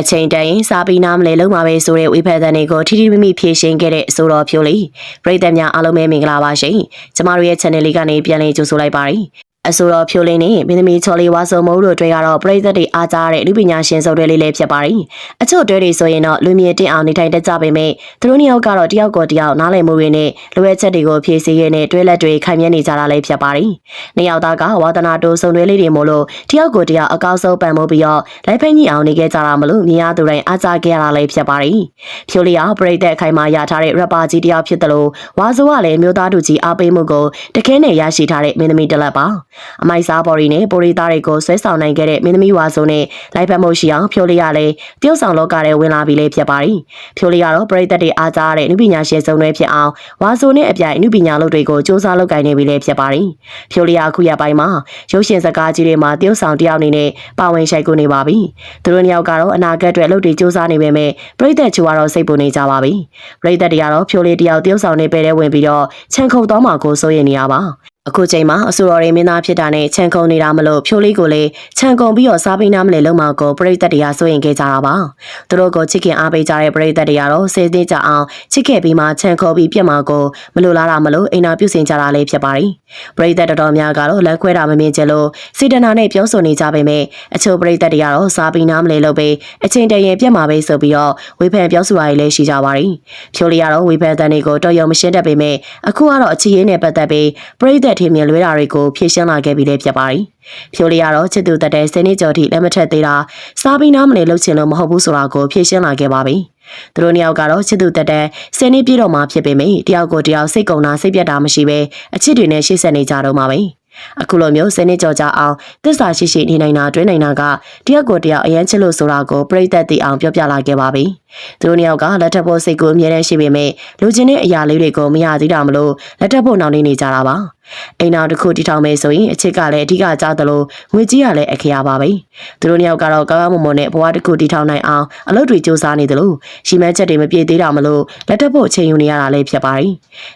အချိန်တန်ရင်စာပြီးနားမလဲလုံးပါပဲဆိုတဲ့ဝေဖန်တဲ့တွေကိုထိထိမိမိဖြေရှင်းခဲ့တဲ့အဆိုတော်ဖြိုးလေးပရိသတ်များအားလုံးပဲမင်္ဂလာပါရှင်ကျမတို့ရဲ့ channel လေးကနေပြန်လည်ကြိုဆိုလိုက်ပါရစေ အဆိုတော်ဖြိုးလေးနဲ့မင်းသမီးချော်လေးဝါစုံမိုးတို့တွေ့ရတော့ပရိသတ်တွေအားကြတဲ့လူပညာရှင်စုံတွေလေးလေးဖြစ်ပါတယ်အချို့တွဲတွေဆိုရင်တော့လူမြင့်တင်အောင်နေထိုင်တတ်ကြပေမဲ့သူတို့နှစ်ယောက်ကတော့တယောက်ကိုတယောက်နားလည်မှုတွေနဲ့လိုအပ်ချက်တွေကိုဖြည့်ဆည်းရတဲ့တွဲလက်တွေခိုင်မြဲနေကြတာလည်းဖြစ်ပါတယ်နှစ်ယောက်သားကဝါသနာတိုးစုံတွဲလေးတွေမို့လို့တယောက်ကိုတယောက်အကောက်ဆုံးပံ့ပိုးပြီးတော့လိုက်ဖက်ညိအောင်နေခဲ့ကြတာမလို့မြင်ရသူတိုင်းအားကြခဲ့ရတာလည်းဖြစ်ပါတယ်ဖြိုးလေးကပရိသတ်အခိုင်မာရထားတဲ့ rapper ကြီးတယောက်ဖြစ်တယ်လို့ဝါဆိုကလည်းမျိုးသားတူကြီးအားပေးမှုကိုတခဲနဲ့ရရှိထားတဲ့မင်းသမီးတစ်လက်ပါအမိုက်စားဘော်ရီနဲ့ပိုရီသားတွေကိုဆွဲဆောင်နိုင်ခဲ့တဲ့မင်းသမီးဝါဆိုနဲ့လိုက်ဖက်မှုရှိအောင်ဖြိုးလေးကလည်းတယောက်ဆောင်လောကထဲဝင်လာပြီလေဖြစ်ပါတယ်ဖြိုးလေးကတော့ပရိသတ်တွေအားကြတဲ့နုပညာရှင်စုံတွေဖြစ်အောင်ဝါဆိုနဲ့အပြိုင်နုပညာလုပ်တွေကိုစ조사လုပ်ကိုင်နေပြီလေဖြစ်ပါတယ်ဖြိုးလေးကအခုရပိုင်းမှာရုပ်ရှင်စကားကြီးတွေမှာတယောက်ဆောင်တယောက်အနေနဲ့ပါဝင်ရှိုက်ကိုနေပါပြီသူတို့နှစ်ယောက်ကတော့အနာဂတ်အတွက်လုပ်တွေစ조사နေပေမဲ့ပရိသတ်ချူကတော့စိတ်ပူနေကြပါပြီပရိသတ်တွေကတော့ဖြိုးလေးတယောက်တယောက်ဆောင်နေပဲတဲ့ဝင်ပြီးတော့ခြံခုတ်သွားမှာကိုစိုးရိမ်နေရပါ အခုချိန်မှာအဆိုတော်တွေမင်းသားဖြစ်တာနဲ့ခြံကုန်နေတာမလို့ဖြိုးလေးကိုလည်းခြံကုန်ပြီးတော့စားပိနာမလဲလုံးမကိုပရိသတ်တွေကစိုးရင်ခဲ့ကြတာပါသူတို့ကိုချစ်ခင်အားပေးကြတဲ့ပရိသတ်တွေကတော့စေသေးကြအောင်ချစ်ခဲ့ပြီးမှခြံခေါ်ပြီးပြက်မှာကိုမလိုလားတာမလို့အိမ်နာပြုတ်စင်ကြတာလည်းဖြစ်ပါတယ်ပရိသတ်တော်တော်များကတော့လက်ခွဲတာမမြင်ချင်လို့စေတနာနဲ့ပြောဆိုနေကြပေမဲ့အချို့ပရိသတ်တွေကတော့စားပိနာမလဲလို့ပဲအချိန်တရင်ပြက်မှာပဲဆိုပြီးတော့ဝေဖန်ပြောဆိုတာတွေလည်းရှိကြပါတယ်ဖြိုးလေးကတော့ဝေဖန်တဲ့တွေကိုတော်ရုံမရှင်းတတ်ပေမဲ့အခုကတော့အခြေရင်းနဲ့ပတ်သက်ပြီးပရိသတ်ထင်မြင်လွဲတာတွေကိုဖြေရှင်းလာခဲ့ပြီလည်းဖြစ်ပါတယ်။ဖြိုးလေးကတော့ချစ်သူတက်တဲ့စနေကျော်ထိလက်မထက်သေးတာစားပြီးနားမလဲလှုပ်ချင်လို့မဟုတ်ဘူးဆိုတာကိုဖြေရှင်းလာခဲ့ပါပြီ။သူတို့နှစ်ယောက်ကတော့ချစ်သူတက်တဲ့စနေပြည့်တော်မှာဖြစ်ပေမယ့်တယောက်ကိုတယောက်စိတ်ကုံတာစိတ်ပြတ်တာမရှိဘဲအချစ်တွေနဲ့ရှေ့ဆက်နေကြတော့မှာပဲ။အခုလိုမျိုးစနေကြော်ကြအောင်သစ္စာရှိရှိနေနိုင်တာတွဲနိုင်တာကတယောက်ကိုတယောက်အရန်ချစ်လို့ဆိုတာကိုပြိသက်သိအောင်ပြောပြလာခဲ့ပါပြီ။သူတို့နှစ်ယောက်ကလက်ထပ်ဖို့စိတ်ကိုအမြဲတမ်းရှိပေမဲ့လူချင်းတဲ့အရာလေးတွေကိုမရသေးတာမလို့လက်ထပ်ဖို့နှောင့်နှေးနေကြတာပါ။ အိမ်နောက်တစ်ခုတီထောင်မယ်ဆိုရင်အချစ်ကလည်းအဓိကကြားသလိုငွေကြီးကလည်းအခရာပါပဲသူတို့နှစ်ယောက်ကတော့ကောင်းကောင်းမွန်မွန်နဲ့ဘဝတစ်ခုတီထောင်နိုင်အောင်အလုပ်တွေစူးစမ်းနေသလိုရှိမှန်းချက်တွေမပြည့်သေးတာမလို့လက်ထပ်ဖို့ချိန်ယူနေရတာလည်းဖြစ်ပါတယ်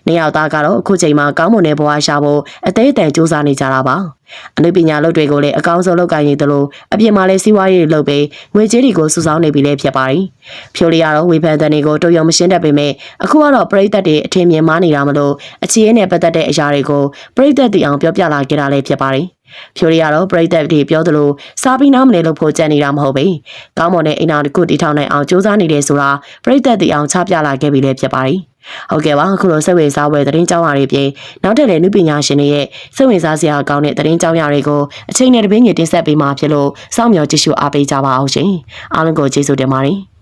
နှစ်ယောက်သားကတော့အခုချိန်မှာကောင်းမွန်တဲ့ဘဝရှာဖို့အသေးအတန်စူးစမ်းနေကြတာပါအနုပညာလုပ်တွေကိုလည်းအကောင်းဆုံးလုပ်ကိုင်ရည်သလိုအပြင်မှာလည်းစီးပွားရေးလုပ်ပြီးငွေကြေးတွေကိုစုဆောင်းနေပြီလည်းဖြစ်ပါတယ်။ဖြိုလီကတော့ဝေဖန်တဲ့တွေကိုတုံ့ပြန်မရှင်းတတ်ပေမဲ့အခုကတော့ပရိသတ်တွေအထင်မြင်မှားနေတာမလို့အခြေအနေနဲ့ပတ်သက်တဲ့အရာတွေကိုပရိသတ်တီအောင်ပြောပြလာခဲ့တာလည်းဖြစ်ပါတယ်။ဖြိုရီကတော့ပရိသတ်တွေပြောသလိုစားပြီးနားမလဲလို့ဖို့ကြံနေတာမဟုတ်ပဲ။ကောင်းမွန်တဲ့အိမ်အောင်တစ်ခုတည်ထောင်နိုင်အောင်စူးစမ်းနေတယ်ဆိုတာပရိသတ်တွေအောင်ချပြလာခဲ့ပြီလည်းဖြစ်ပါတယ်။ ဟုတ်ကဲ့ပါအခုလိုစိတ်ဝင်စားဖွယ်သတင်းကြောင်းရာတွေပြင်နောက်ထပ်လည်းနုပညာရှင်တွေရဲ့စိတ်ဝင်စားစရာကောင်းတဲ့သတင်းကြောင်းရာတွေကိုအချိန်နဲ့တပင်းကြီးတင်ဆက်ပေးမှာဖြစ်လို့စောင့်မျှော်ကြည့်ရှုအားပေးကြပါအောင်ရှင်အားလုံးကိုကျေးဇူးတင်ပါတယ်